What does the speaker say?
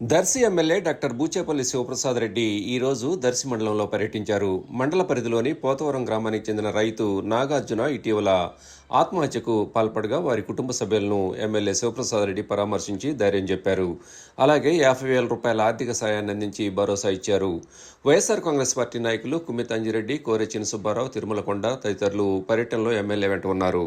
Darsi MLA doctor Buchepalli Sivaprasad Reddy ఈరోజు దర్శి మండలంలో పర్యటించారు. మండల పరిధిలోని పోతవరం గ్రామానికి చెందిన రైతు నాగార్జున ఇటీవల ఆత్మహత్యకు పాల్పడగా వారి కుటుంబ సభ్యులను ఎమ్మెల్యే శివప్రసాద్ రెడ్డి పరామర్శించి ధైర్యం చెప్పారు. అలాగే యాభై వేల రూపాయల ఆర్థిక సాయాన్ని అందించి భరోసా ఇచ్చారు. వైఎస్ఆర్ కాంగ్రెస్ పార్టీ నాయకులు కుమ్మితంజిరెడ్డి కోరెచిన సుబ్బారావు తిరుమలకొండ తదితరులు పర్యటనలో ఎమ్మెల్యే వెంట ఉన్నారు.